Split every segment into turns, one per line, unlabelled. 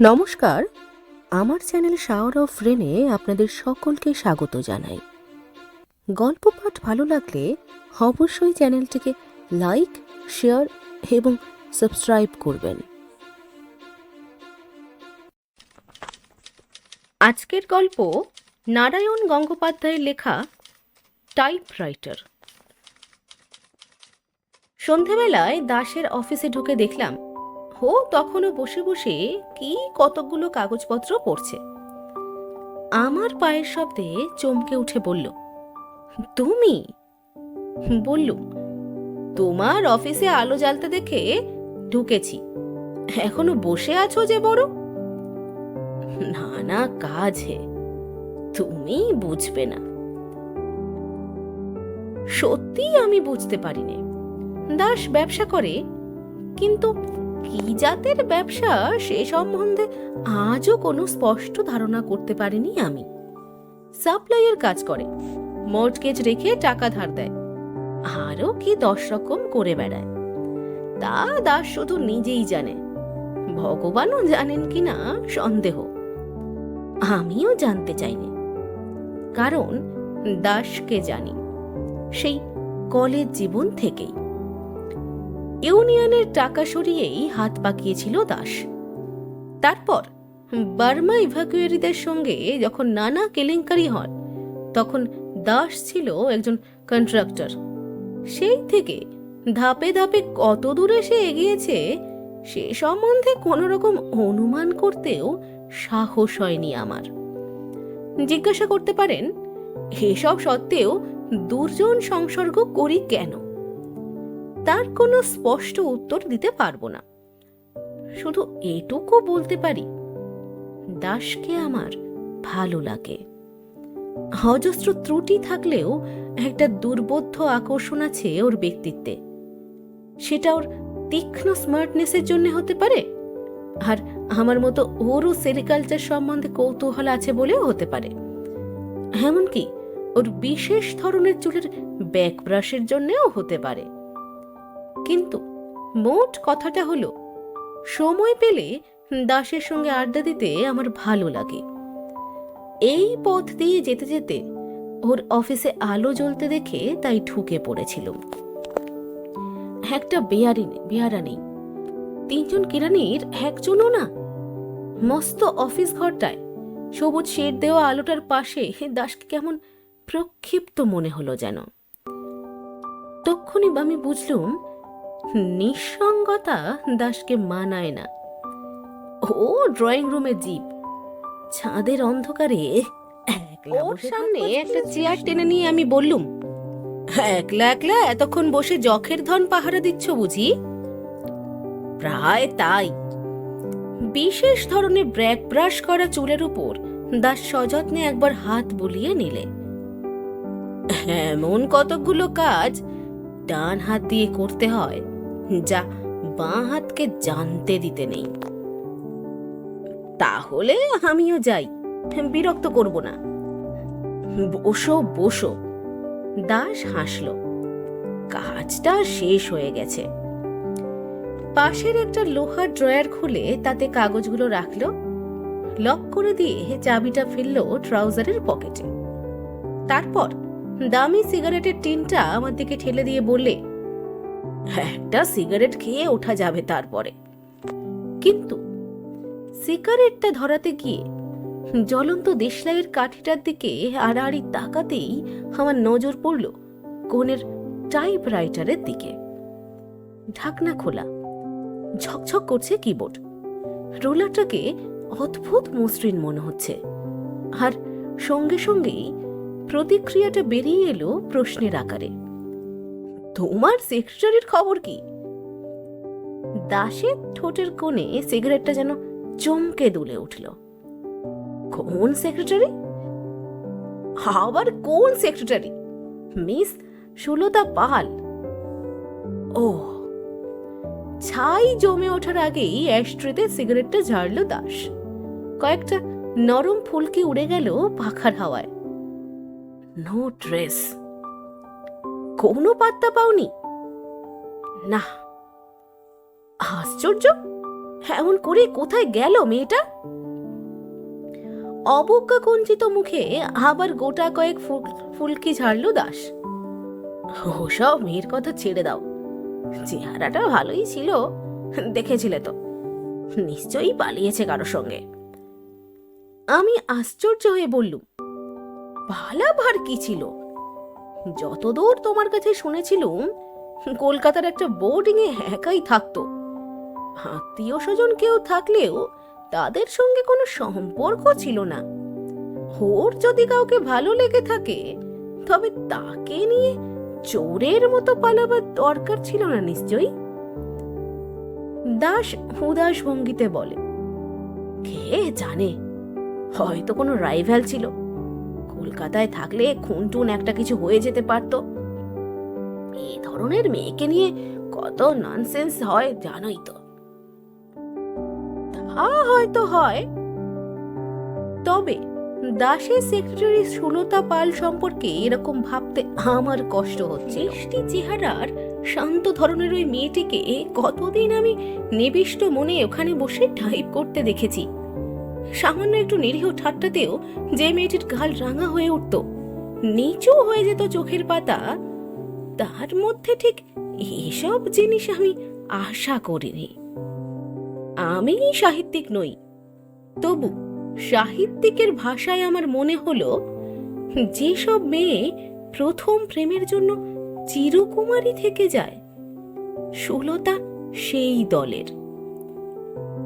নমস্কার। আমার channel shower of Rene আপনাদের সকলকে স্বাগত জানাই। গল্প পাঠ ভালো লাগলে অবশ্যই চ্যানেলটিকে লাইক, শেয়ার এবং সাবস্ক্রাইব করবেন। আজকের গল্প নারায়ণ গঙ্গোপাধ্যায়ের লেখা টাইপরাইটার। সন্ধেবেলায় দাসের অফিসে ঢুকে দেখলাম হো তখনও বসে বসে কি কতকগুলো কাগজপত্র পড়ছে। আমার পায়ের শব্দে চমকে উঠে বলল, তুমি? বললুম তোমার অফিসে আলো জ্বালতে দেখে ঢুকেছি। এখনও বসে আছো যে বড়? না না কাজ হে, তুমি বুঝবে না। সত্যি আমি বুঝতে পারিনি। দাস ব্যবসা করে, কিন্তু কি জাতের ব্যবসা সে সম্বন্ধে আজও কোনো স্পষ্ট ধারণা করতে পারিনি আমি। সাপ্লাইয়ের কাজ করে, মর্টগেজ রেখে টাকা ধার দেয়, আরও কি দশ রকম করে বেড়ায়। তা দাস শুধু নিজেই জানে, ভগবানও জানেন কিনা সন্দেহ। আমিও জানতে চাইনি, কারণ দাসকে জানি, সেই কলেজ জীবন থেকেই। ইউনিয়নের টাকা সরিয়েই হাত পাকিয়েছিল দাস। তারপর বার্মা ইভাকুয়ারিদের সঙ্গে যখন নানা কেলেঙ্কারি হয়, তখন দাস ছিল একজন কন্ট্রাক্টর। সেই থেকে ধাপে ধাপে কত দূরে সে এগিয়েছে, সে সম্বন্ধে কোনো রকম অনুমান করতেও সাহস হয়নি আমার। জিজ্ঞাসা করতে পারেন, এসব সত্ত্বেও দুর্জন সংসর্গ করি কেন? তার কোনো স্পষ্ট উত্তর দিতে পারব না। শুধু এটুকু বলতে পারি, দাসকে আমার ভালো লাগে। অজস্র ত্রুটি থাকলেও একটা দুর্বোধ্য আকর্ষণ আছে ওর ব্যক্তিত্বে। সেটা ওর তীক্ষ্ণ স্মার্টনেসের জন্য হতে পারে, আর আমার মতো ওরও সেরিকালচার সম্বন্ধে কৌতূহল আছে বলেও হতে পারে। এমনকি ওর বিশেষ ধরনের চুলের ব্যাক ব্রাশের জন্যেও হতে পারে। কিন্তু মোট কথাটা হলো, সময় পেলে দাসের সঙ্গে আড্ডা দিতে আমার ভালো লাগে। এই পথ দিয়ে যেতে যেতে ওর অফিসে আলো জ্বলতে দেখে তাই ঢুকে পড়েছিল একটা বেয়ারি বেয়ারা নেই। তিনজন কেরানির একজনও না। মস্ত অফিস ঘরটায় সবুজ শেড দেওয়া আলোটার পাশে দাসকে কেমন প্রক্ষিপ্ত মনে হলো যেন। তক্ষুনি আমি বুঝলুম নিঃসঙ্গতা দাসকে মানায় না। ও ড্রয়িং রুমে জীব। ছাদের অন্ধকারে ওর সামনে একটা চেয়ার টেনে নিয়ে আমি বললুম একলা একলা এতক্ষণ বসে জখের ধন পাহারা দিচ্ছ বুঝি? প্রায় তাই। বিশেষ ধরনের ব্র্যাক ব্রাশ করা চুলের উপর দাস সযত্নে একবার হাত বুলিয়ে নিলে। এমন কতকগুলো কাজ ডান হাত দিয়ে করতে হয়। যা বাঁ হাতকে জানতে দিতে নেই। তাহলে আমিও যাই, বিরক্ত করব না। বসো বসো। দাস হাসল। কাজটা শেষ হয়ে গেছে। পাশের একটা লোহার ড্রয়ার খুলে তাতে কাগজগুলো রাখল, লক করে দিয়ে চাবিটা ফেলল ট্রাউজারের পকেটে। তারপর দামি সিগারেটের টিনটা আমার দিকে ঠেলে দিয়ে বললে একটা সিগারেট খেয়ে ওঠা যাবে তারপরে। কিন্তু সিগারেটটা ধরাতে গিয়ে জ্বলন্ত দেশলাইয়ের কাঠিটার দিকে আড়াআড়ি তাকাতেই আমার নজর পড়ল কোণের টাইপরাইটারের দিকে। ঢাকনা খোলা, ঝকঝক করছে কিবোর্ড। রোলারটাকে অদ্ভুত মসৃণ মনে হচ্ছে। আর সঙ্গে সঙ্গেই প্রতিক্রিয়াটা বেরিয়ে এলো প্রশ্নের আকারে। তোমার সেক্রেটারির খবর কি? দাসের ঠোঁটের কোণে সিগারেটটা যেন চমকে দুলে উঠল। কোন সেক্রেটারি? আবার কোন সেক্রেটারি? মিস সুলতা পাল। ও, ছাই জমে ওঠার আগেই অ্যাস্ট্রেতে সিগারেটটা ঝাড়ল দাস। কয়েকটা নরম ফুলকি উড়ে গেল পাখার হাওয়ায়। নো ড্রেস কোনো পাত্তা পাওনি। না। আশ্চর্য? এমন করে কোথায় গেল মেয়েটা? অবজ্ঞা কঞ্চিত মুখে আবার গোটা কয়েক ফুল- ফুলকি ঝাড়ল দাস। ওসব মেয়ের কথা ছেড়ে দাও। চেহারাটা ভালোই ছিল, দেখেছিলে তো। নিশ্চয়ই পালিয়েছে কারোর সঙ্গে। আমি আশ্চর্য হয়ে বললুম ভালাভার কি ছিল? যতদূর তোমার কাছে শুনেছিলুম, কলকাতার একটা বোর্ডিং এ একাই থাকতো। আত্মীয় স্বজন কেউ থাকলেও তাদের সঙ্গে কোনো সম্পর্ক ছিল না। ওর যদি কাউকে ভালো লেগে থাকে, তবে তাকে নিয়ে চোরের মতো পালাবার দরকার ছিল না নিশ্চয়ই? দাস উদাস ভঙ্গিতে বলে, কে জানে? হয়তো কোনো রাইভাল ছিল। কলকাতায় থাকলে খুনটুন একটা কিছু হয়ে যেতে পারত। এই ধরনের মেয়েকে নিয়ে কত ননসেন্স হয় জানোই তো। তা হয়তো হয়। তবে দাসের সেক্রেটারি সুলতা পাল সম্পর্কে এরকম ভাবতে আমার কষ্ট হচ্ছে। মিষ্টি চেহারার শান্ত ধরনের ওই মেয়েটিকে কতদিন আমি নিবিষ্ট মনে ওখানে বসে টাইপ করতে দেখেছি। সামান্য একটু নিরীহ ঠাট্টাতেও যে মেয়েটির গাল রাঙা হয়ে উঠত, নিচু হয়ে যেত চোখের পাতা, তার মধ্যে ঠিক এসব জিনিস আমি আশা করিনি। আমি সাহিত্যিক নই, তবু সাহিত্যিকের ভাষায় আমার মনে হলো, যেসব মেয়ে প্রথম প্রেমের জন্য চিরকুমারী থেকে যায়, সুলতা সেই দলের।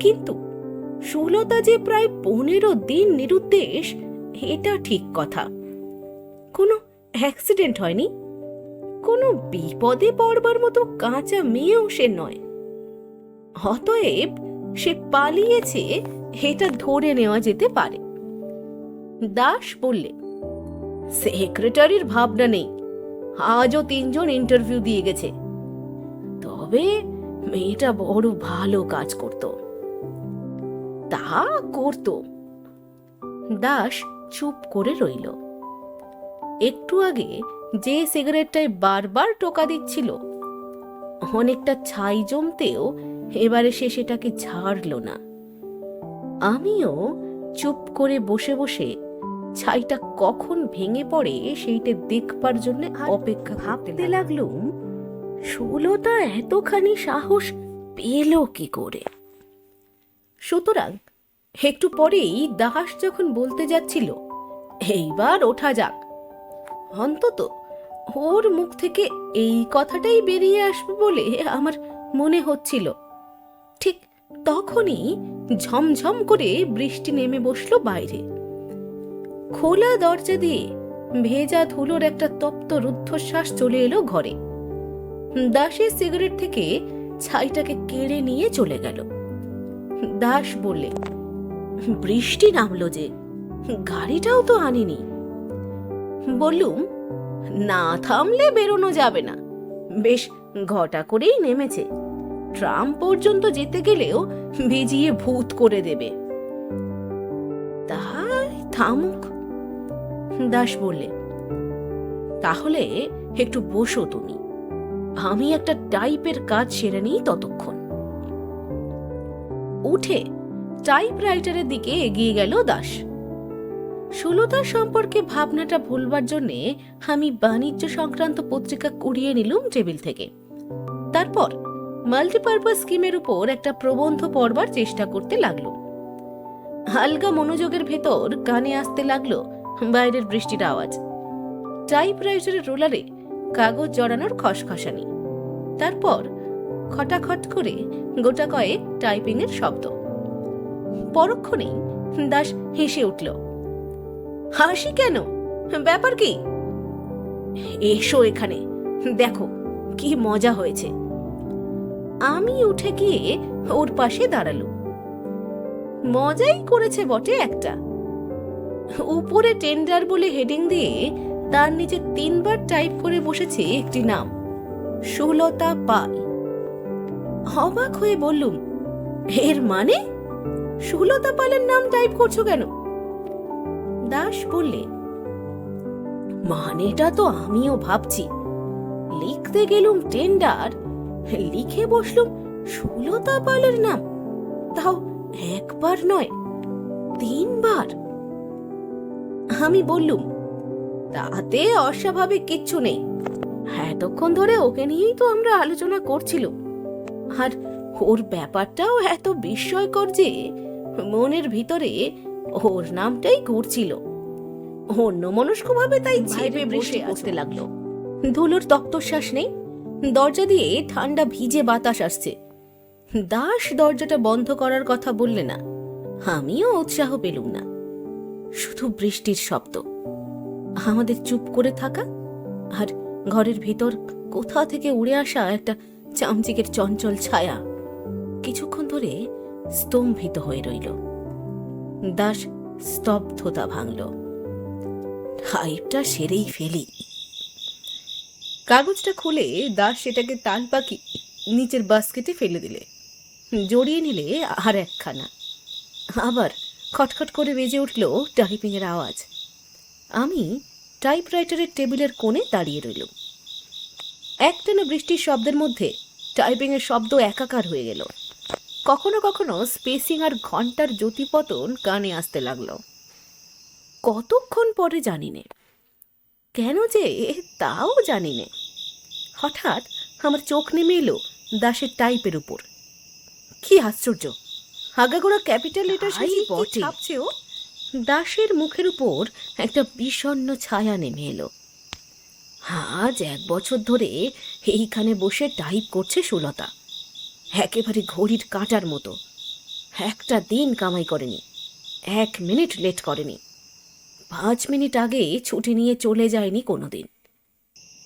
কিন্তু সুলতা যে প্রায় পনেরো দিন নিরুদ্দেশ, এটা ঠিক কথা। কোনো অ্যাক্সিডেন্ট হয়নি। কোনো বিপদে পড়বার মতো কাঁচা মেয়েও সে নয়। অতএব সে পালিয়েছে, এটা ধরে নেওয়া যেতে পারে। দাস বললে সেক্রেটারির ভাবনা নেই। আজও তিনজন ইন্টারভিউ দিয়ে গেছে। তবে মেয়েটা বড় ভালো কাজ করত। তা করত। দাস চুপ করে রইল। একটু আগে যে সিগারেটটায় বারবার টোকা দিচ্ছিল অনেকটা ছাই জমতেও এবারে সে সেটাকে ছাড়ল না। আমিও চুপ করে বসে বসে ছাইটা কখন ভেঙে পড়ে সেইটা দেখবার জন্য অপেক্ষা ভাবতে লাগলুম সুলতা এতখানি সাহস পেল কি করে? সুতরাং একটু পরেই দাস যখন বলতে যাচ্ছিল, এইবার ওঠা যাক। অন্তত ওর মুখ থেকে এই কথাটাই বেরিয়ে আসবে বলে আমার মনে হচ্ছিল। ঠিক তখনই ঝমঝম করে বৃষ্টি নেমে বসল বাইরে। খোলা দরজা দিয়ে ভেজা ধুলোর একটা তপ্ত রুদ্ধশ্বাস চলে এলো ঘরে। দাসের সিগারেট থেকে ছাইটাকে কেড়ে নিয়ে চলে গেল। দাস বললে, বৃষ্টি নামলো যে, গাড়িটাও তো আনিনি। বললুম, না থামলে বেরোনো যাবে না। বেশ ঘটা করেই নেমেছে। ট্রাম পর্যন্ত যেতে গেলেও ভিজিয়ে ভূত করে দেবে। তাই থামুক। দাস বললে, তাহলে একটু বসো তুমি। আমি একটা টাইপের কাজ সেরে নিই ততক্ষণ। উঠে টাইপ রাইটারের দিকে এগিয়ে গেল দাস। সুলতা সম্পর্কে ভাবনাটা ভুলবার জন্যে আমি বাণিজ্য সংক্রান্ত পত্রিকা কুড়িয়ে নিলুম টেবিল থেকে। তারপর মাল্টিপারপাস স্কিমের উপর একটা প্রবন্ধ পড়বার চেষ্টা করতে লাগল। হালকা মনোযোগের ভেতর কানে আসতে লাগল বাইরের বৃষ্টির আওয়াজ। টাইপরাইটারের রোলারে কাগজ জড়ানোর খসখসানি। তারপর খটাখট করে গোটা কয়েক টাইপিং এর শব্দ। পরক্ষণেই দাস হেসে উঠল, হাসি কেন? ব্যাপার কি? এসো এখানে, দেখো কি মজা হয়েছে। আমি উঠে গিয়ে ওর পাশে দাঁড়াল। মজাই করেছে বটে একটা। উপরে টেন্ডার বলে হেডিং দিয়ে তার নিচে তিনবার টাইপ করে বসেছে একটি নাম, সুলতা পাল। অবাক হয়ে বললুম, এর মানে? সুলতা পালের নাম টাইপ করছ কেন? দাস বললে, মানেটা তো আমিও ভাবছি। লিখতে গেলুম টেন্ডার লিখে বসলুম সুলতা পালের নাম। তাও একবার নয়, তিনবার। আমি বললুম, তাতে অস্বাভাবিক কিচ্ছু নেই। এতক্ষণ ধরে ওকে নিয়েই তো আমরা আলোচনা করছিল আর ওর ব্যাপারটাও এত বিস্ময়কর যে মনের ভিতরে ওর নামটাই ঘুরছিল। অন্য মনস্কভাবে তাই চেপে বসে আসতে লাগল। ধুলোর তক্তশ্বাস নেই। দরজা দিয়ে ঠান্ডা ভিজে বাতাস আসছে। দাস দরজাটা বন্ধ করার কথা বললে না। আমিও উৎসাহ পেলুম না। শুধু বৃষ্টির শব্দ। আমাদের চুপ করে থাকা আর ঘরের ভিতর কোথা থেকে উড়ে আসা একটা চামচিকের চঞ্চল ছায়া কিছুক্ষণ ধরে স্তম্ভিত হয়ে রইল। দাস স্তব্ধতা ভাঙল। হাইপটা সেরেই ফেলি। কাগজটা খুলে দাস সেটাকে তাল পাকি নিচের বাস্কেটে ফেলে দিলে। জড়িয়ে নিলে আর একখানা। আবার খটখট করে বেজে উঠল টাইপিংয়ের আওয়াজ। আমি টাইপরাইটারের টেবিলের কোণে দাঁড়িয়ে রইল একটানা বৃষ্টির শব্দের মধ্যে টাইপিংয়ের শব্দ একাকার হয়ে গেল। কখনো কখনো স্পেসিং আর ঘণ্টার জ্যোতিপতন কানে আসতে লাগল। কতক্ষণ পরে জানি নে কেন যে? তাও জানি নে হঠাৎ আমার চোখ নেমে এলো দাসের টাইপের উপর। কি আশ্চর্য! আগাগোড়া ক্যাপিটাল লেটার
তাই বটে।
ও? দাসের মুখের উপর একটা বিষণ্ণ ছায়া নেমে এলো। আজ এক বছর ধরে এইখানে বসে টাইপ করছে সুলতা। একেবারে ঘড়ির কাঁটার মতো। একটা দিন কামাই করেনি। এক মিনিট লেট করেনি। পাঁচ মিনিট আগে ছুটি নিয়ে চলে যায়নি কোনোদিন।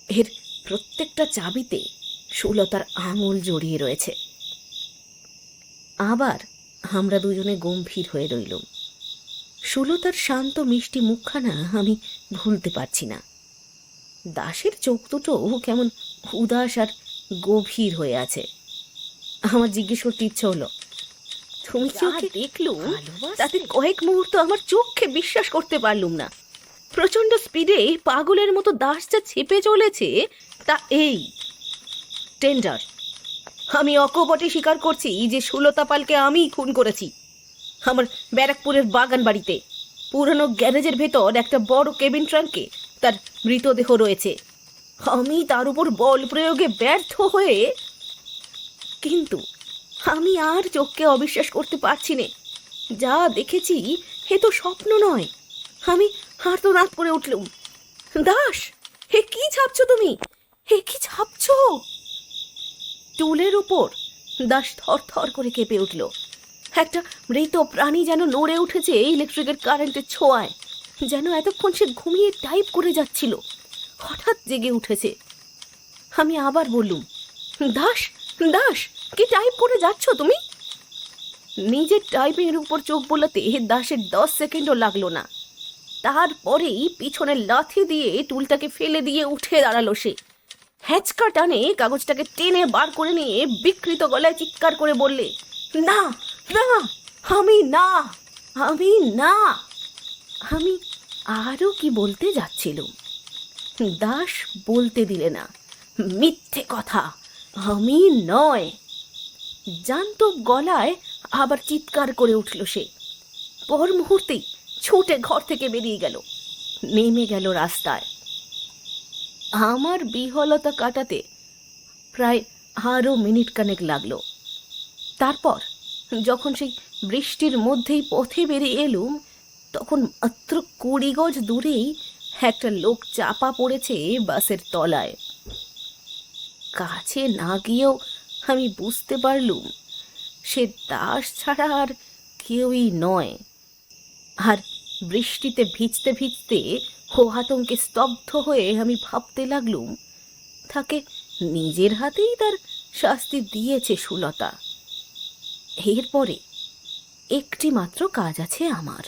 এর প্রত্যেকটা চাবিতে সুলতার আঙুল জড়িয়ে রয়েছে। আবার আমরা দুজনে গম্ভীর হয়ে রইলুম। সুলতার শান্ত মিষ্টি মুখখানা আমি ভুলতে পারছি না। দাসের চোখ দুটো কেমন উদাস আর গভীর হয়ে আছে। আমার জিজ্ঞেস করতে ইচ্ছে হলো তুমি কি ওকে দেখলু তাতে কয়েক মুহূর্ত আমার চোখে বিশ্বাস করতে পারলুম না। প্রচণ্ড স্পিডে পাগলের মতো দাস যা ছেপে চলেছে তা এই। টেন্ডার আমি অকপটে স্বীকার করছি যে সুলতা পালকে আমিই খুন করেছি। আমার ব্যারাকপুরের বাগান বাড়িতে পুরনো গ্যারেজের ভেতর একটা বড় কেবিন ট্রাঙ্কে তার মৃতদেহ রয়েছে। আমি তার উপর বল প্রয়োগে ব্যর্থ হয়ে কিন্তু আমি আর চোখকে অবিশ্বাস করতে পারছি নে। যা দেখেছি হে তো স্বপ্ন নয়। আমি হাত তো করে উঠলুম। দাস হে কি ছাপছো তুমি? হে কি ছাপছো? টুলের উপর দাস থর থর করে কেঁপে উঠল। একটা মৃত প্রাণী যেন নড়ে উঠেছে ইলেকট্রিকের কারেন্টের ছোঁয়ায়। যেন এতক্ষণ সে ঘুমিয়ে টাইপ করে যাচ্ছিল। হঠাৎ জেগে উঠেছে। আমি আবার বললুম, দাস দাস, কি টাইপ করে যাচ্ছ তুমি? নিজের টাইপিং এর উপর চোখ বোলাতে দাসের দশ সেকেন্ডও লাগল না। তারপরেই পিছনে লাথি দিয়ে টুলটাকে ফেলে দিয়ে উঠে দাঁড়াল সে। হ্যাচকা টানে কাগজটাকে টেনে বার করে নিয়ে বিকৃত গলায় চিৎকার করে বললে, না না, আমি না আমি না। আমি আরও কি বলতে যাচ্ছিলুম? দাস বলতে দিলে না। মিথ্যে কথা। আমি নয়। জানত গলায় আবার চিৎকার করে উঠল সে। পর মুহূর্তেই ছুটে ঘর থেকে বেরিয়ে গেল। নেমে গেল রাস্তায়। আমার বিহলতা কাটাতে প্রায় আরও মিনিট কানেক লাগল। তারপর যখন সেই বৃষ্টির মধ্যেই পথে বেরিয়ে এলুম তখন মাত্র কুড়ি গজ দূরেই একটা লোক চাপা পড়েছে বাসের তলায়। কাছে না গিয়েও আমি বুঝতে পারলুম, সে দাস ছাড়া আর কেউই নয়। আর বৃষ্টিতে ভিজতে ভিজতে হো আতঙ্কে স্তব্ধ হয়ে আমি ভাবতে লাগলুম, তাকে নিজের হাতেই তার শাস্তি দিয়েছে সুলতা। এরপরে একটি মাত্র কাজ আছে আমার।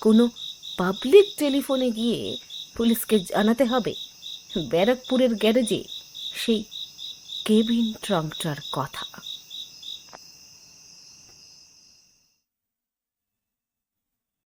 কোনো পাবলিক টেলিফোনে গিয়ে পুলিশকে জানাতে হবে। ব্যারাকপুরের গ্যারেজে সেই কেবিন ট্রাঙ্কটার কথা।